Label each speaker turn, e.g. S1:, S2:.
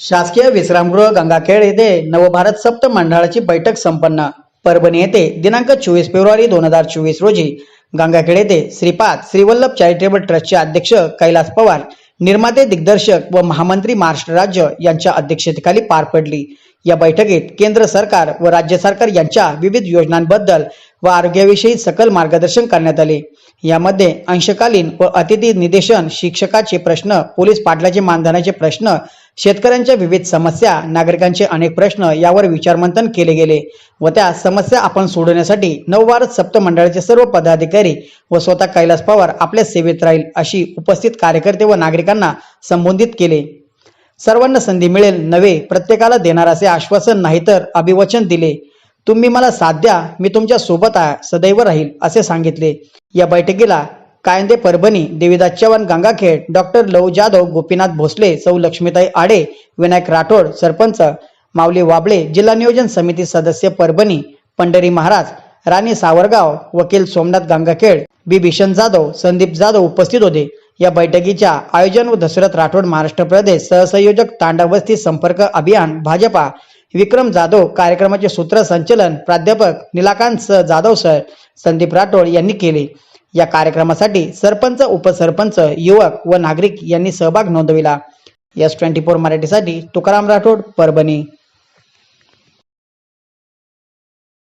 S1: शासकीय विश्रामगृह गंगाखेड येथे नवभारत सप्त मंडळाची बैठक संपन्न. परभणी येथे दिनांक चोवीस फेब्रुवारी दोन हजार चोवीस रोजी गंगाखेड येथे श्रीपाद श्रीवल्लभ चॅरिटेबल ट्रस्टचे अध्यक्ष कैलास पवार निर्माते दिग्दर्शक व महामंत्री महाराष्ट्र राज्य यांच्या अध्यक्षतेखाली पार पडली. या बैठकीत केंद्र सरकार व राज्य सरकार यांच्या विविध योजनांबद्दल व आरोग्याविषयी सकल मार्गदर्शन करण्यात आले. यामध्ये अंशकालीन व अतिथी निदेशन शिक्षकाचे प्रश्न पोलीस पाटलाचे मानधनाचे प्रश्न शेतकऱ्यांच्या विविध समस्या नागरिकांचे अनेक प्रश्न यावर विचारमंथन केले गेले व त्या समस्या आपण सोडवण्यासाठी नवभारत सप्त मंडळाचे सर्व पदाधिकारी व स्वतः कैलास पवार आपल्या सेवेत राहील अशी उपस्थित कार्यकर्ते व नागरिकांना संबोधित केले. सर्वांना संधी मिळेल नव्हे प्रत्येकाला देणार असे आश्वासन नाही तर अभिवचन दिले. तुम्ही मला साथ द्या मी तुमच्यासोबत आहे सदैव राहील असे सांगितले. या बैठकीला कायंदे परभणी देवीदास चव्हाण गंगाखेड डॉक्टर लव जाधव गोपीनाथ भोसले सौ लक्ष्मीताई आडे विनायक राठोड सरपंच माऊली वाबळे जिल्हा नियोजन समिती सदस्य परभणी पंढरी महाराज राणी सावरगाव वकील सोमनाथ गंगाखेड बी. भीषण जाधव संदीप जाधव उपस्थित होते. या बैठकीच्या आयोजन व दशरथ राठोड महाराष्ट्र प्रदेश सहसंयोजक तांडावस्ती संपर्क अभियान भाजपा विक्रम जाधव कार्यक्रमाचे सूत्रसंचलन प्राध्यापक निलाकांत जाधव सर संदीप राठोड यांनी केले. या कार्यक्रमासाठी सरपंच उपसरपंच युवक व नागरिक यांनी सहभाग नोंदविला. एस ट्वेंटी फोर मराठीसाठी तुकाराम राठोड परभणी.